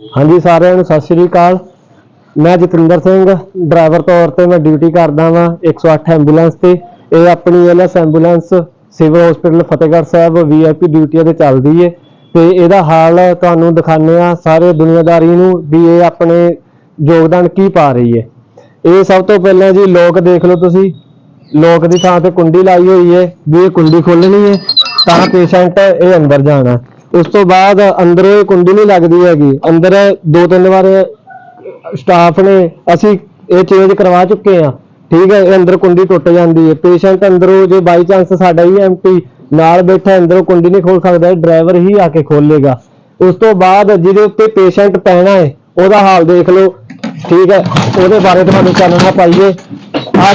ਹਾਂਜੀ, ਸਾਰਿਆਂ ਨੂੰ ਸਤਿ ਸ਼੍ਰੀ ਅਕਾਲ। ਮੈਂ ਜਤਿੰਦਰ ਸਿੰਘ, ਡਰਾਈਵਰ ਤੌਰ ਤੇ ਮੈਂ ਡਿਊਟੀ ਕਰਦਾ ਵਾਂ 108 ਐਂਬੂਲੈਂਸ ਤੇ। ਇਹ ਆਪਣੀ ALS ambulance civil hospital Fatehgarh Sahib VIP ਡਿਊਟੀਆਂ ਤੇ ਚੱਲਦੀ ਏ। ਤੇ ਇਹਦਾ ਹਾਲ ਤੁਹਾਨੂੰ ਦਿਖਾਉਂਦੇ ਆ ਸਾਰੇ ਦੁਨੀਆਦਾਰੀ ਨੂੰ ਵੀ ਇਹ ਆਪਣੇ ਯੋਗਦਾਨ ਕੀ ਪਾ ਰਹੀ ਏ। ਇਹ ਸਭ ਤੋਂ ਪਹਿਲਾਂ ਜੀ ਲੋਕ ਦੇਖ ਲਓ ਤੁਸੀਂ। ਲੋਕ ਦੀ ਥਾਂ ਤੇ ਕੁੰਡੀ ਲਾਈ ਹੋਈ ਏ। ਵੀ ਇਹ ਕੁੰਡੀ ਖੋਲਣੀ ਏ ਤਾਂ ਪੇਸ਼ੈਂਟ ਇਹ ਅੰਦਰ ਜਾਣਾ। ਉਸ ਤੋਂ ਬਾਅਦ ਅੰਦਰ ਇਹ ਕੁੰਡੀ ਨਹੀਂ ਲੱਗਦੀ ਹੈਗੀ। ਅੰਦਰ ਦੋ ਤਿੰਨ ਵਾਰ ਸਟਾਫ ਨੇ ਅਸੀਂ ਇਹ ਚੇਂਜ ਕਰਵਾ ਚੁੱਕੇ ਆ ਠੀਕ ਹੈ, ਇਹ ਅੰਦਰ ਕੁੰਡੀ ਟੁੱਟ ਜਾਂਦੀ ਹੈ। ਪੇਸ਼ੈਂਟ ਅੰਦਰੋਂ ਜੇ ਬਾਈ ਚਾਂਸ ਸਾਡਾ ਹੀ ਐਮਟੀ ਨਾਲ ਬੈਠਾ ਅੰਦਰੋਂ ਕੁੰਡੀ ਨਹੀਂ ਖੋਲ ਸਕਦਾ ਡਰਾਈਵਰ ਹੀ ਆ ਕੇ ਖੋਲੇਗਾ ਉਸ ਤੋਂ ਬਾਅਦ ਜਿਹਦੇ ਉੱਤੇ ਪੇਸ਼ੈਂਟ ਪੈਣਾ ਹੈ, ਉਹਦਾ ਹਾਲ ਦੇਖ ਲਓ। ਠੀਕ ਹੈ, ਉਹਦੇ ਬਾਰੇ ਤੁਹਾਨੂੰ ਚਾਨਣਾ ਪਾਈਏ। ਆ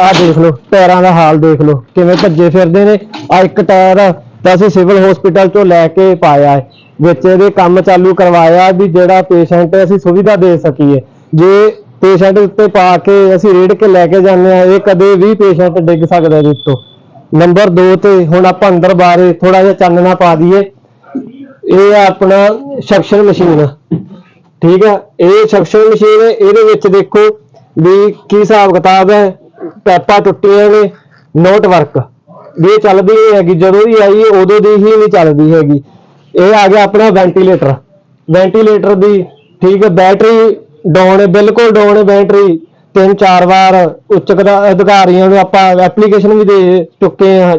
ਆ ਦੇਖ ਲਓ ਟਾਇਰਾਂ ਦਾ ਹਾਲ ਦੇਖ ਲਓ। ਕਿਵੇਂ ਭੱਜੇ ਫਿਰਦੇ ਨੇ। ਆ ਇੱਕ ਟਾਇਰ ਤਾਂ ਅਸੀਂ ਸਿਵਲ ਹਸਪੀਟਲ ਚੋਂ ਲੈ ਕੇ ਪਾਇਆ ਹੈ। ਵਿੱਚ ਇਹਦੇ ਕੰਮ ਚਾਲੂ ਕਰਵਾਇਆ ਵੀ ਜਿਹੜਾ ਪੇਸ਼ੈਂਟ ਅਸੀਂ ਸੁਵਿਧਾ ਦੇ ਸਕੀਏ। ਜੇ ਪੇਸ਼ੈਂਟ ਉੱਤੇ ਪਾ ਕੇ ਅਸੀਂ ਰੇੜ ਕੇ ਲੈ ਕੇ ਜਾਂਦੇ ਆ ਇਹ ਕਦੇ ਵੀ ਪੇਸ਼ੈਂਟ ਡਿੱਗ ਸਕਦਾ ਇਹਦੇ ਉੱਤੋਂ। ਨੰਬਰ 2 ਤੇ ਹੁਣ ਆਪਾਂ ਅੰਦਰ ਬਾਰੇ ਥੋੜਾ ਜਿਹਾ ਚਾਨਣਾ ਪਾ ਦਈਏ। ਇਹ ਆ ਆਪਣਾ ਸਕਸ਼ਨ ਮਸ਼ੀਨ ਠੀਕ ਹੈ ਇਹ ਸਕਸ਼ਨ ਮਸ਼ੀਨ ਹੈ, ਇਹਦੇ ਵਿੱਚ ਦੇਖੋ ਵੀ ਕੀ ਹਿਸਾਬ ਕਿਤਾਬ ਹੈ, ਪੈਪਾਂ ਟੁੱਟੀਆਂ ਨੇ ਨੋਟ ਵਰਕ ਵੀ ਇਹ ਚੱਲਦੀ ਨਹੀਂ ਹੈਗੀ, ਜਦੋਂ ਵੀ ਆਈ, ਉਦੋਂ ਦੀ ਹੀ ਨਹੀਂ ਚੱਲਦੀ ਹੈਗੀ। ਇਹ ਆ ਗਿਆ ਆਪਣਾ ਵੈਂਟੀਲੇਟਰ ਵੈਂਟੀਲੇਟਰ ਦੀ, ਠੀਕ ਹੈ ਬੈਟਰੀ ਡਾਊਨ ਹੈ ਬਿਲਕੁਲ ਡਾਊਨ ਹੈ ਬੈਟਰੀ ਤਿੰਨ ਚਾਰ ਵਾਰ ਉੱਚ ਅਧਿਕਾਰੀਆਂ ਨੂੰ ਆਪਾਂ ਐਪਲੀਕੇਸ਼ਨ ਵੀ ਦੇ ਚੁੱਕੇ ਹਾਂ।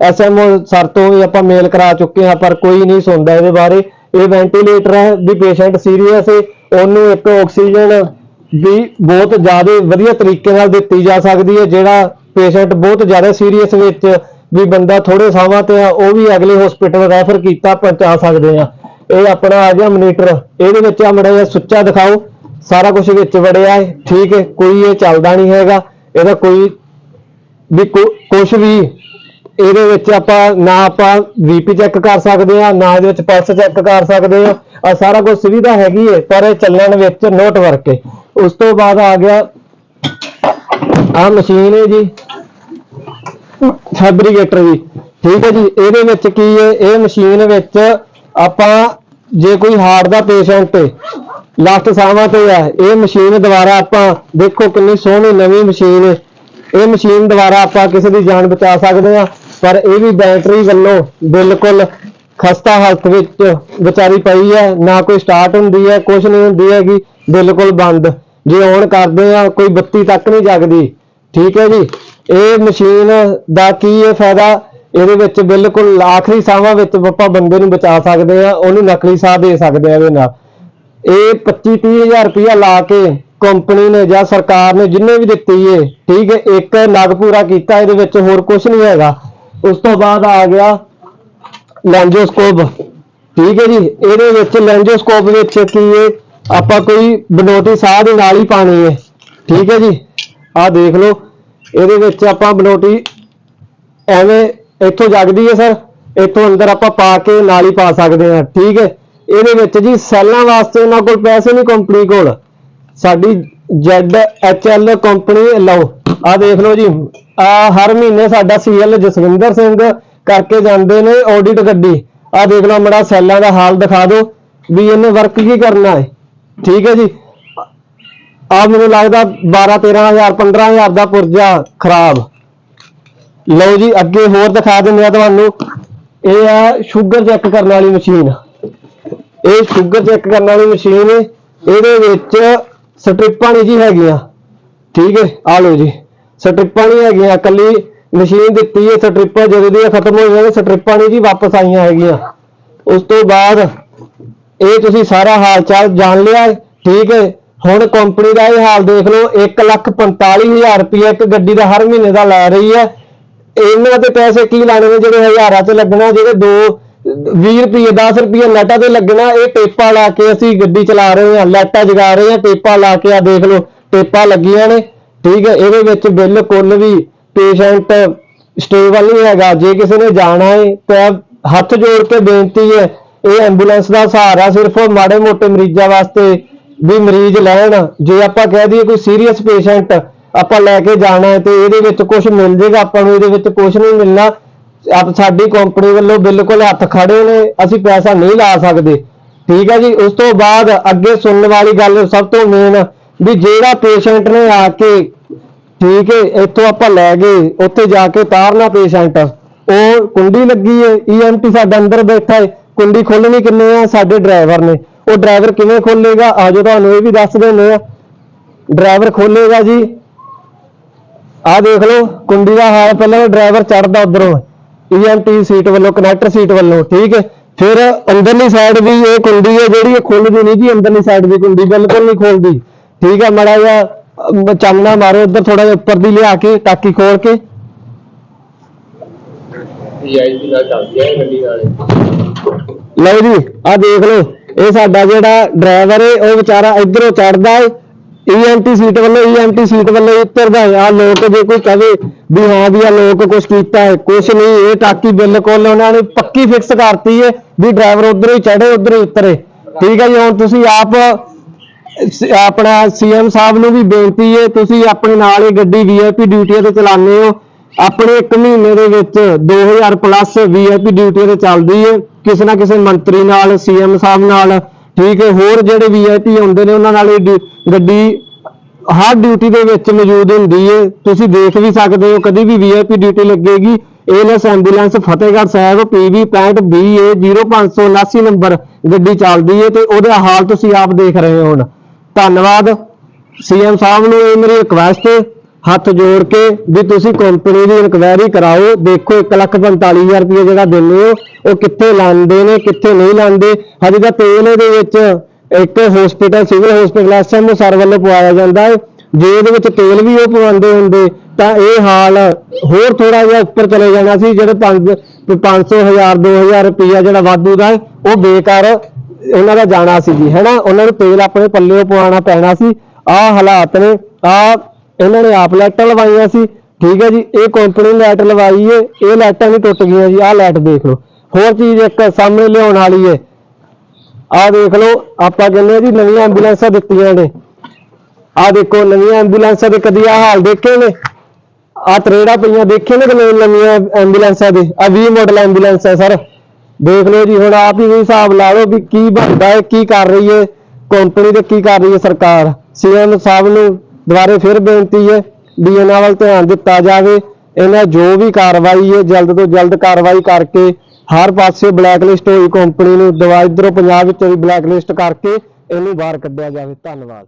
ਐਸਐਮਓ ਸਰ ਤੋਂ ਵੀ ਆਪਾਂ ਮੇਲ ਕਰਾ ਚੁੱਕੇ ਹਾਂ, ਪਰ ਕੋਈ ਨਹੀਂ ਸੁਣਦਾ ਇਹਦੇ ਬਾਰੇ। ਇਹ ਵੈਂਟੀਲੇਟਰ ਹੈ, ਵੀ ਪੇਸ਼ੈਂਟ ਸੀਰੀਅਸ ਹੈ ਉਹਨੂੰ ਇੱਕ ਆਕਸੀਜਨ ਵੀ ਬਹੁਤ ਜ਼ਿਆਦਾ ਵਧੀਆ ਤਰੀਕੇ ਨਾਲ ਦਿੱਤੀ ਜਾ ਸਕਦੀ ਹੈ, ਜਿਹੜਾ ਪੇਸ਼ੈਂਟ ਬਹੁਤ ਜ਼ਿਆਦਾ ਸੀਰੀਅਸ ਵਿੱਚ ਵੀ ਬੰਦਾ ਥੋੜੇ ਸਾਹਾਂ ਤੇ ਆ, ਉਹ ਵੀ ਅਗਲੇ ਹਸਪੀਟਲ ਰੈਫਰ ਕੀਤਾ, ਪਹੁੰਚਾ ਸਕਦੇ ਆ। ਇਹ ਆਪਣਾ ਆ ਗਿਆ ਮਨੀਟਰ ਇਹਦੇ ਵਿੱਚ ਆ ਮੜਾ ਜਿਹਾ ਸੁੱਚਾ ਦਿਖਾਓ। ਸਾਰਾ ਕੁਝ ਵਿੱਚ ਵੜਿਆ ਹੈ, ਠੀਕ ਹੈ, ਕੋਈ ਇਹ ਚੱਲਦਾ ਨਹੀਂ ਹੈਗਾ। ਇਹਦਾ ਕੋਈ ਵੀ ਕੁਝ ਵੀ ਇਹਦੇ ਵਿੱਚ ਆਪਾਂ ਨਾ ਆਪਾਂ ਵੀਪੀ ਚੈੱਕ ਕਰ ਸਕਦੇ ਆ, ਨਾ ਇਹਦੇ ਵਿੱਚ ਪਲਸ ਚੈੱਕ ਕਰ ਸਕਦੇ ਆ। ਆ ਸਾਰਾ ਕੁਝ ਸੁਵਿਧਾ ਹੈਗੀ ਹੈ, ਪਰ ਇਹ ਚੱਲਣ ਵਿੱਚ ਨੋਟ ਵਰਕ ਹੈ। ਉਸ ਤੋਂ ਬਾਅਦ ਆ ਗਿਆ, ਆ ਮਸ਼ੀਨ ਹੈ ਜੀ। ਫੈਬਰੀਕੇਟਰ ਦੀ ਠੀਕ ਹੈ ਜੀ, ਇਹਦੇ ਵਿੱਚ ਕੀ ਹੈ, ਇਹ ਮਸ਼ੀਨ ਵਿੱਚ ਆਪਾਂ ਜੇ ਕੋਈ ਹਾਰਟ ਦਾ ਪੇਸ਼ੈਂਟ ਹੈ ਲਾਸਟ ਸਾਹਾਂ ਤੇ ਹੈ, ਇਹ ਮਸ਼ੀਨ ਦੁਆਰਾ ਆਪਾਂ ਦੇਖੋ ਕਿੰਨੀ ਸੋਹਣੀ ਨਵੀਂ ਮਸ਼ੀਨ ਹੈ। ਇਹ ਮਸ਼ੀਨ ਦੁਆਰਾ ਆਪਾਂ ਕਿਸੇ ਦੀ ਜਾਨ ਬਚਾ ਸਕਦੇ ਹਾਂ, ਪਰ ਇਹ ਵੀ ਬੈਟਰੀ ਵੱਲੋਂ ਬਿਲਕੁਲ ਖਸਤਾ ਹਾਲਤ ਵਿੱਚ ਵਿਚਾਰੀ ਪਈ ਹੈ, ਨਾ ਕੋਈ ਸਟਾਰਟ ਹੁੰਦੀ ਹੈ ਕੁਝ ਨਹੀਂ ਹੁੰਦੀ ਹੈਗੀ, ਬਿਲਕੁਲ ਬੰਦ। ਜੇ ਔਨ ਕਰਦੇ ਆ ਕੋਈ ਬੱਤੀ ਤੱਕ ਨਹੀਂ ਜਗਦੀ। ਠੀਕ ਹੈ ਜੀ। ਇਹ ਮਸ਼ੀਨ ਦਾ ਕੀ ਹੈ ਫਾਇਦਾ? ਇਹਦੇ ਵਿੱਚ ਬਿਲਕੁਲ ਆਖਰੀ ਸਾਹਾਂ ਵਿੱਚ ਆਪਾਂ ਬੰਦੇ ਨੂੰ ਬਚਾ ਸਕਦੇ ਆ ਉਹਨੂੰ ਨਕਲੀ ਸਾਹ ਦੇ ਸਕਦੇ ਆ ਇਹਦੇ ਨਾਲ। ਇਹ 25 30000 ਰੁਪਇਆ ਲਾ ਕੇ ਕੰਪਨੀ ਨੇ ਜਾਂ ਸਰਕਾਰ ਨੇ ਜਿੰਨੇ ਵੀ ਦਿੱਤੀ ਏ, ਠੀਕ ਹੈ ਇੱਕ ਨਗ ਪੂਰਾ ਕੀਤਾ, ਇਹਦੇ ਵਿੱਚ ਹੋਰ ਕੁਝ ਨਹੀਂ ਹੈਗਾ। ਉਸ ਤੋਂ ਬਾਅਦ ਆ ਗਿਆ ਲੈਂਜੋਸਕੋਪ, ਠੀਕ ਹੈ ਜੀ। ਇਹਦੇ ਵਿੱਚ ਲੈਂਜੋਸਕੋਪ ਵਿੱਚ ਕੀ ਹੈ ਆਪਾਂ ਕੋਈ ਬਨੋਟੀ ਸਾਹ ਦੇ ਨਾਲ ਹੀ ਪਾਣੀ ਹੈ ਠੀਕ ਹੈ ਜੀ। ਆਹ ਦੇਖ ਲਓ ਇਹਦੇ ਵਿੱਚ ਆਪਾਂ ਬਲੋਟੀ ਐਵੇਂ ਇੱਥੋਂ ਜਗਦੀ ਹੈ ਸਰ, ਇੱਥੋਂ ਅੰਦਰ ਆਪਾਂ ਪਾ ਕੇ ਨਾਲ ਹੀ ਪਾ ਸਕਦੇ ਹਾਂ, ਠੀਕ ਹੈ? ਇਹਦੇ ਵਿੱਚ ਜੀ ਸੈੱਲਾਂ ਵਾਸਤੇ ਉਹਨਾਂ ਕੋਲ ਪੈਸੇ ਨਹੀਂ ਕੰਪਨੀ ਕੋਲ। ਸਾਡੀ ZHL ਕੰਪਨੀ ਲਓ ਆ ਦੇਖ ਲਓ ਜੀ ਆ ਹਰ ਮਹੀਨੇ ਸਾਡਾ ਸੀਐਲ ਜਸਵਿੰਦਰ ਸਿੰਘ ਕਰਕੇ ਜਾਂਦੇ ਨੇ ਆਡਿਟ ਗੱਡੀ। ਆ ਦੇਖ ਲਓ ਮੜਾ ਸੈੱਲਾਂ ਦਾ ਹਾਲ ਦਿਖਾ ਦਿਓ, ਵੀ ਇਹਨੇ ਵਰਕ ਕੀ ਕਰਨਾ ਹੈ, ਠੀਕ ਹੈ ਜੀ? ਆ ਮੈਨੂੰ ਲੱਗਦਾ 12 13000 15000 ਦਾ ਪੁਰਜਾ ਖਰਾਬ। ਲਓ ਜੀ ਅੱਗੇ ਹੋਰ ਦਿਖਾ ਦਿੰਦੇ ਆ ਤੁਹਾਨੂੰ। ਇਹ ਆ ਸ਼ੂਗਰ ਚੈੱਕ ਕਰਨ ਵਾਲੀ ਮਸ਼ੀਨ। ਇਹ ਸ਼ੂਗਰ ਚੈੱਕ ਕਰਨ ਵਾਲੀ ਮਸ਼ੀਨ ਇਹਦੇ ਵਿੱਚ ਸਟ੍ਰਿਪਾਂ ਨਹੀਂ ਜੀ ਹੈਗੀਆਂ। ਠੀਕ ਹੈ ਆ ਲਓ ਜੀ। ਸਟ੍ਰਿਪਾਂ ਨਹੀਂ ਹੈਗੀਆਂ। ਕੱਲੀ ਮਸ਼ੀਨ ਦਿੱਤੀ ਹੈ ਸਟ੍ਰਿਪਾਂ ਜਦੋਂ ਦੀਆਂ ਖਤਮ ਹੋ ਜਾਣਗੀਆਂ ਸਟ੍ਰਿਪਾਂ ਨਹੀਂ ਜੀ ਵਾਪਸ ਆਈਆਂ ਹੈਗੀਆਂ। ਉਸ ਤੋਂ ਬਾਅਦ ਇਹ ਤੁਸੀਂ ਸਾਰਾ ਹਾਲ ਚਾਲ ਜਾਣ ਲਿਆ ਹੈ, ਠੀਕ ਹੈ ਹੁਣ ਕੰਪਨੀ ਦਾ ਇਹ ਹਾਲ ਦੇਖ ਲਓ 145000 ਰੁਪਏ ਇੱਕ ਗੱਡੀ ਦਾ ਹਰ ਮਹੀਨੇ ਦਾ ਲੈ ਰਹੀ ਹੈ। ਇਹਨਾਂ ਤੇ ਪੈਸੇ ਕੀ ਲਾਣੇ ਨੇ ਜਿਹੜੇ ਹਜ਼ਾਰਾਂ ਤੇ ਲੱਗਣਾ, ਜਿਹੜੇ 2 20 ਰੁਪਏ 10 ਰੁਪਏ ਲਾਈਟਾਂ ਤੇ ਲੱਗਣਾ, ਇਹ ਟੇਪਾਂ ਲਾ ਕੇ ਅਸੀਂ ਗੱਡੀ ਚਲਾ ਰਹੇ ਹਾਂ, ਲਾਈਟਾਂ ਜਗਾ ਰਹੇ ਹਾਂ, ਟੇਪਾਂ ਲਾ ਕੇ ਆ ਦੇਖ ਲਓ, ਟੇਪਾਂ ਲੱਗੀਆਂ ਨੇ। ਠੀਕ ਹੈ, ਇਹਦੇ ਵਿੱਚ ਬਿਲਕੁਲ ਵੀ ਪੇਸ਼ੈਂਟ ਸਟੇਬਲ ਨਹੀਂ ਹੈਗਾ। ਜੇ ਕਿਸੇ ਨੇ ਜਾਣਾ ਹੈ, ਤਾਂ ਹੱਥ ਜੋੜ ਕੇ ਬੇਨਤੀ ਹੈ, ਇਹ ਐਂਬੂਲੈਂਸ ਦਾ ਸਹਾਰਾ ਸਿਰਫ ਮਾੜੇ ਮੋਟੇ ਮਰੀਜ਼ਾਂ ਵਾਸਤੇ ਵੀ ਮਰੀਜ਼ ਲੈਣ, ਜੇ ਆਪਾਂ ਕਹਿ ਦਈਏ ਕੋਈ ਸੀਰੀਅਸ ਪੇਸ਼ੈਂਟ ਆਪਾਂ ਲੈ ਕੇ ਜਾਣਾ ਹੈ ਤੇ ਇਹਦੇ ਵਿੱਚ ਕੁਝ ਮਿਲ ਜੇਗਾ, ਆਪਾਂ ਨੂੰ ਇਹਦੇ ਵਿੱਚ ਕੁਝ ਨਹੀਂ ਮਿਲਣਾ, ਆਪ ਸਾਡੀ ਕੰਪਨੀ ਵੱਲੋਂ ਬਿਲਕੁਲ ਹੱਥ ਖੜੇ ਨੇ, ਅਸੀਂ ਪੈਸਾ ਨਹੀਂ ਲਾ ਸਕਦੇ। ਠੀਕ ਹੈ ਜੀ, ਉਸ ਤੋਂ ਬਾਅਦ ਅੱਗੇ ਸੁਣਨ ਵਾਲੀ ਗੱਲ ਸਭ ਤੋਂ ਮੇਨ ਵੀ ਜਿਹੜਾ ਪੇਸ਼ੈਂਟ ਨੇ ਆ ਕੇ, ਠੀਕ ਹੈ, ਇੱਥੋਂ ਆਪਾਂ ਲੈ ਗਏ, ਉੱਥੇ ਜਾ ਕੇ ਤਾਰਨਾ ਪੇਸ਼ੈਂਟ ਉਹ ਕੁੰਡੀ ਲੱਗੀ ਹੈ ਈਐਮਟੀ ਸਾਡਾ ਅੰਦਰ ਬੈਠਾ ਹੈ, ਕੁੰਡੀ ਖੋਲਣੀ ਕਿੰਨੇ ਆ ਸਾਡੇ ਡਰਾਈਵਰ ਨੇ। ਉਹ ਡਰਾਈਵਰ ਕਿਵੇਂ ਖੋਲੇਗਾ? ਆਜੋ ਤੁਹਾਨੂੰ ਇਹ ਵੀ ਦੱਸ ਦਿੰਦੇ ਆ ਡਰਾਈਵਰ ਖੋਲੇਗਾ ਜੀ। ਆਹ ਦੇਖ ਲਓ ਕੁੰਡੀ ਦਾ ਹਾਲ ਪਹਿਲਾਂ ਡਰਾਈਵਰ ਚੜਦਾ ਉਧਰੋਂ। ਈਐਮਟੀ ਸੀਟ ਵੱਲੋਂ ਕਨੈਕਟਰ ਸੀਟ ਵੱਲੋਂ ਠੀਕ ਹੈ। ਫਿਰ ਅੰਦਰਲੀ ਸਾਈਡ ਵੀ ਇਹ ਕੁੰਡੀ ਹੈ ਜਿਹੜੀ ਇਹ ਖੁੱਲਦੀ ਨਹੀਂ ਜੀ ਅੰਦਰਲੀ ਸਾਈਡ ਦੀ ਕੁੰਡੀ ਬਿਲਕੁਲ ਨਹੀਂ ਖੁੱਲਦੀ। ਠੀਕ ਹੈ ਮੜਾ ਜਿਹਾ ਚਾਨਣਾ ਮਾਰੋ ਉੱਧਰ ਥੋੜਾ ਜਿਹਾ ਉੱਪਰ ਦੀ ਲਿਆ ਕੇ ਟਾਕੀ ਖੋਲ ਕੇ। ਪੀਆਈਪੀ ਨਾਲ ਚੱਲਦੀ ਹੈ ਇਹ ਗੱਡੀ ਨਾਲੇ। ਲਓ ਜੀ ਆਹ ਦੇਖ ਲਓ। ਇਹ ਸਾਡਾ ਜਿਹੜਾ ਡਰਾਈਵਰ ਏ, ਉਹ ਵਿਚਾਰਾ ਇਧਰੋਂ ਚੜਦਾ ਹੈ ਈਐਮਟੀ ਸੀਟ ਵੱਲੋਂ ਈਐਮਟੀ ਸੀਟ ਵੱਲੋਂ ਉਤਰਦਾ ਹੈ ਆ ਲੋਕ ਜੇ ਕੋਈ ਕਵੇ ਵੀ ਹਾਂ ਵੀ ਆ ਲੋਕ ਕੁਛ ਕੀਤਾ ਹੈ ਕੁਛ ਨਹੀਂ, ਇਹ ਟਾਕੀ ਬਿਲਕੁਲ ਉਹਨਾਂ ਨੇ ਪੱਕੀ ਫਿਕਸ ਕਰਤੀ ਹੈ ਵੀ ਡਰਾਈਵਰ ਉਧਰੋਂ ਹੀ ਚੜੇ ਉਧਰੋਂ ਹੀ ਉਤਰੇ। ਠੀਕ ਹੈ ਜੀ, ਹੁਣ ਤੁਸੀਂ ਆਪ ਸ- ਆਪਣਾ ਸੀਐਮ ਸਾਹਿਬ ਨੂੰ ਵੀ ਬੇਨਤੀ ਹੈ ਤੁਸੀਂ ਆਪਣੇ ਨਾਲ ਇਹ ਗੱਡੀ ਵੀਆਈਪੀ ਡਿਊਟੀਆਂ ਤੇ ਚਲਾਉਂਦੇ ਹੋ। ਆਪਣੇ ਇੱਕ ਮਹੀਨੇ ਦੇ ਵਿੱਚ 2000 ਪਲੱਸ ਵੀਆਈਪੀ ਡਿਊਟੀ ਤੇ ਚੱਲਦੀ ਹੈ ਕਿਸੇ ਨਾ ਕਿਸੇ ਮੰਤਰੀ ਨਾਲ, ਸੀਐਮ ਸਾਹਿਬ ਨਾਲ, ਠੀਕ ਹੈ, ਹੋਰ ਜਿਹੜੇ ਵੀਆਈਪੀ ਹੁੰਦੇ ਨੇ, ਉਹਨਾਂ ਨਾਲ ਇਹ ਡਿ- ਗੱਡੀ ਹਰ ਡਿਊਟੀ ਦੇ ਵਿੱਚ ਮੌਜੂਦ ਹੁੰਦੀ ਹੈ। ਤੁਸੀਂ ਦੇਖ ਵੀ ਸਕਦੇ ਹੋ, ਕਦੀ ਵੀ ਵੀਆਈਪੀ ਡਿਊਟੀ ਲੱਗੇਗੀ ALS ambulance Fatehgarh Sahib PV 65BA 0579 number ਗੱਡੀ ਚੱਲਦੀ ਹੈ ਤੇ ਉਹਦਾ ਹਾਲ ਤੁਸੀਂ ਆਪ ਦੇਖ ਰਹੇ ਹੋ ਹੁਣ। ਧੰਨਵਾਦ। ਸੀਐਮ ਸਾਹਿਬ ਨੂੰ ਇਹ ਮੇਰੀ ਰਿਕੁਐਸਟ ਹੈ। ਹੱਥ ਜੋੜ ਕੇ ਵੀ ਤੁਸੀਂ ਕੰਪਨੀ ਦੀ ਇਨਕੁਆਇਰੀ ਕਰਾਓ, ਦੇਖੋ 145000 ਰੁਪਏ ਜਿਹੜਾ ਦਿੰਦੇ ਹੋ, ਉਹ ਕਿੱਥੇ ਲਾਉਂਦੇ ਨੇ, ਕਿੱਥੇ ਨਹੀਂ ਲਾਉਂਦੇ। ਹਜੇ ਤਾਂ ਤੇਲ ਇਹਦੇ ਵਿੱਚ ਇੱਕ hospital civil hospital SMO sir ਵੱਲੋਂ ਪਵਾਇਆ ਜਾਂਦਾ ਹੈ। ਜੇ ਇਹਦੇ ਵਿੱਚ ਤੇਲ ਵੀ ਉਹ ਪਵਾਉਂਦੇ ਹੁੰਦੇ, ਤਾਂ ਇਹ ਹਾਲ ਹੋਰ ਥੋੜਾ ਜਿਹਾ ਉੱਪਰ ਚਲੇ ਜਾਣਾ ਸੀ, ਜਿਹੜੇ 5 500000 2000 ਰੁਪਇਆ ਜਿਹੜਾ ਵਾਧੂ ਦਾ ਉਹ ਬੇਕਾਰ ਉਹਨਾਂ ਦਾ ਜਾਣਾ ਸੀ ਜੀ, ਹੈਨਾ? ਉਹਨਾਂ ਨੂੰ ਤੇਲ ਆਪਣੇ ਪੱਲੇ ਪਵਾਉਣਾ ਪੈਣਾ ਸੀ। ਆਹ ਹਾਲਾਤ ਨੇ, ਆਹ ਇਹਨਾਂ ਨੇ ਆਪ ਲਾਈਟਾਂ ਲਵਾਈਆਂ ਸੀ। ਠੀਕ ਹੈ ਜੀ, ਇਹ ਕੰਪਨੀ ਲਾਈਟ ਲਵਾਈ ਏ, ਇਹ ਲਾਈਟਾਂ ਵੀ ਟੁੱਟ ਗਈਆਂ ਜੀ, ਆਹ ਲਾਈਟ ਦੇਖ ਲਓ। ਹੋਰ ਚੀਜ਼ ਇੱਕ ਸਾਹਮਣੇ ਲਿਆਉਣ ਵਾਲੀ ਏ। ਆਹ ਦੇਖ ਲਓ, ਆਪਾਂ ਕਹਿੰਦੇ ਜੀ ਨਵੀਆਂ ਐਂਬੂਲੈਂਸਾਂ ਦਿੱਤੀਆਂ ਨੇ। ਆਹ ਦੇਖੋ, ਨਵੀਆਂ ਐਂਬੂਲੈਂਸਾਂ ਦੇ ਕਦੀ ਆਹ ਹਾਲ ਦੇਖੇ ਨੇ? ਆਹ ਤਰੇੜਾ ਪਈਆਂ, ਦੇਖੇ ਨੇ ਕਿ ਨਹੀਂ ਨਵੀਆਂ ਐਂਬੂਲੈਂਸਾਂ ਦੇ? ਆ 20 ਮਾਡਲ ਐਂਬੂਲੈਂਸ ਹੈ ਸਰ। ਦੇਖ ਲਓ ਜੀ, ਹੁਣ ਆਪ ਹੀ ਹਿਸਾਬ ਲਾ ਲਓ ਵੀ ਕੀ ਬਣਦਾ ਹੈ ਕੀ ਕਰ ਰਹੀ ਹੈ ਕੰਪਨੀ ਤੇ ਕੀ ਕਰ ਰਹੀ ਹੈ ਸਰਕਾਰ? ਸੀਐਮ ਸਾਹਿਬ ਨੂੰ ਦੁਬਾਰੇ ਫਿਰ ਬੇਨਤੀ ਹੈ ਵੀ ਇਹਨਾਂ ਵੱਲ ਧਿਆਨ ਦਿੱਤਾ ਜਾਵੇ। ਇਹਨਾਂ ਜੋ ਵੀ ਕਾਰਵਾਈ ਹੈ, ਜਲਦ ਤੋਂ ਜਲਦ ਕਾਰਵਾਈ ਕਰਕੇ ਹਰ ਪਾਸੇ ਬਲੈਕਲਿਸਟ ਹੋਈ ਕੰਪਨੀ ਨੂੰ ਦਵਾ ਇਧਰੋਂ ਪੰਜਾਬ ਵਿੱਚ ਵੀ ਬਲੈਕ ਕਰਕੇ ਇਹਨੂੰ ਬਾਹਰ ਕੱਢਿਆ ਜਾਵੇ। ਧੰਨਵਾਦ।